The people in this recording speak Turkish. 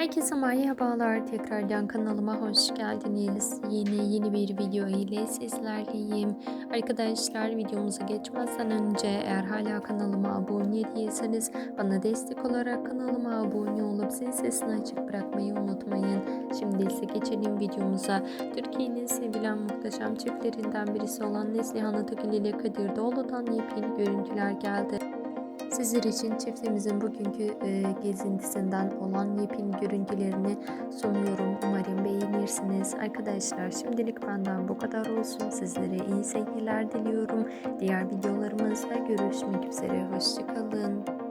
Herkese merhabalar. Tekrardan kanalıma hoş geldiniz. Yeni yeni bir video ile sizlerleyim. Arkadaşlar videomuza geçmezden önce eğer hala kanalıma abone değilseniz bana destek olarak kanalıma abone olup zil sesini açık bırakmayı unutmayın. Şimdi ise geçelim videomuza. Türkiye'nin sevilen muhteşem çiftlerinden birisi olan Neslihan Atagül ile Kadir Doğulu'dan yepyeni görüntüler geldi. Sizler için çiftimizin bugünkü e, gezintisinden olan yepyeni görüntülerini sunuyorum. Umarım beğenirsiniz. Arkadaşlar şimdilik benden bu kadar olsun. Sizlere iyi seyirler diliyorum. Diğer videolarımızda görüşmek üzere. Hoşçakalın.